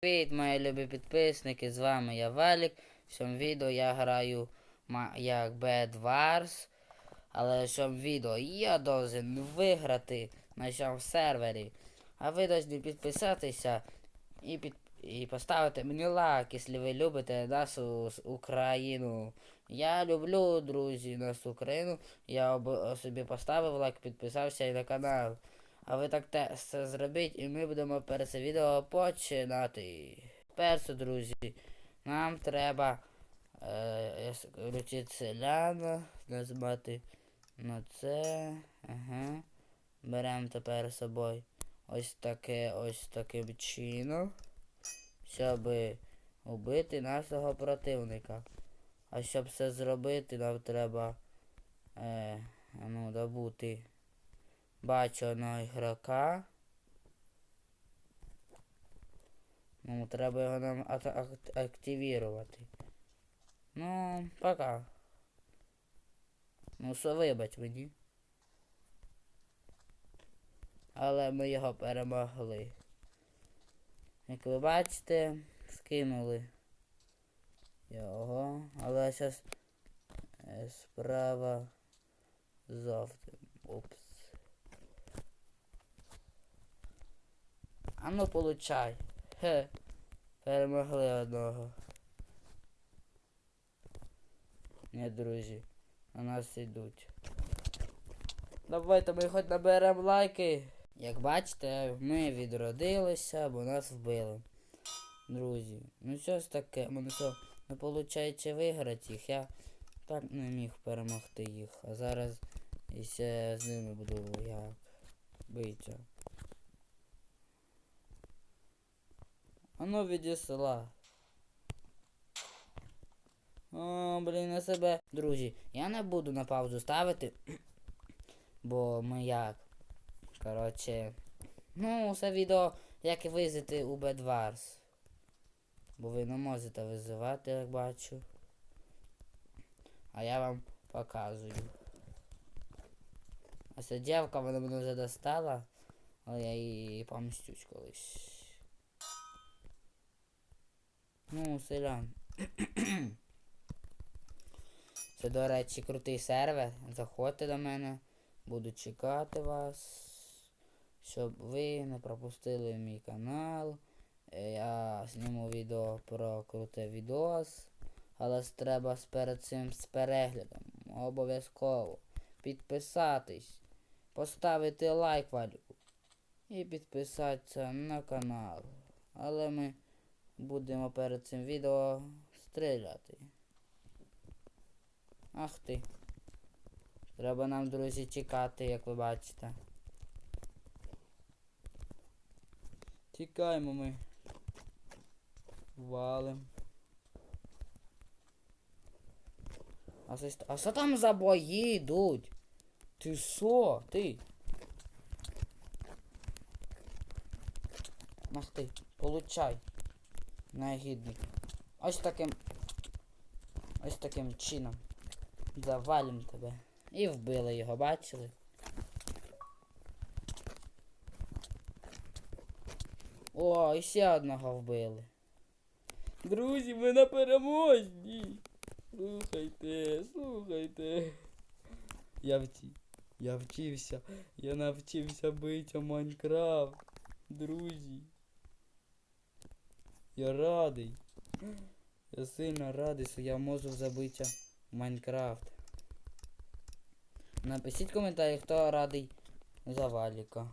Привіт, мої любі підписники, з вами я Валік. В цьому відео я граю як Bad Wars. Але в цьому відео я должен виграти на цьому сервері. А ви повинні підписатися і, під... і поставити мені лайк, якщо ви любите нашу с- Україну. Я люблю, друзі, нашу Україну. Я об... собі поставив лайк, підписався і на канал. А ви так те все зробіть, і ми будемо перед це відео починати. Перше, друзі, нам треба е, включити селяна, нажимати на це. Ага. Беремо тепер з собою ось таке ось таким чином, щоб убити нашого противника. А щоб це зробити, нам треба е, ну, добути Бачу одного ігрока. Ну, треба його нам ат- ак- активірувати. Ну, пока. Ну, що вибач мені. Але ми його перемогли. Як ви бачите, скинули його. Але зараз справа зовсім. Упс. А ну получай. Хе. Перемогли одного. Ні, друзі. На нас йдуть. Давайте ми хоч наберемо лайки. Як бачите, ми відродилися, бо нас вбили. Друзі, ну що ж таке, мене що не виходить виграти їх. Я так не міг перемогти їх. А зараз і ще з ними буду як битися. Віді села. О, блін, на себе. Друзі, я не буду на паузу ставити. Бо ми як. Коротше. Ну, це відео, як визити у Bedwars. Бо ви не можете визивати, як бачу. А я вам показую. А ця дівка, вона мене вже достала, але я її помстюсь колись. Ну, селян. Це, до речі, крутий сервер. Заходьте до мене. Буду чекати вас. Щоб ви не пропустили мій канал. Е, Я зніму відео про круте відос. Але треба перед цим з переглядом. Обов'язково. Підписатись. Поставити лайк валіку. І підписатися на канал. Але ми будемо перед цим відео стріляти. Ах ти. Треба нам, друзі, чекати, як ви бачите. Тікаємо ми. Валим. А це А що там за бої йдуть? Ти що? Ти? Ах ти, получай. Негідник. Ось таким. Ось таким чином. Завалим тебе. І вбили його, бачили? О, і ще одного вбили. Друзі, ми на переможні. Слухайте, слухайте. Я вчи. Я вчився. Я навчився бити Майнкрафт. Друзі. Я радий. Я сильно радий, що я можу забити Майнкрафт. Напишіть в коментарі, хто радий за Валіка.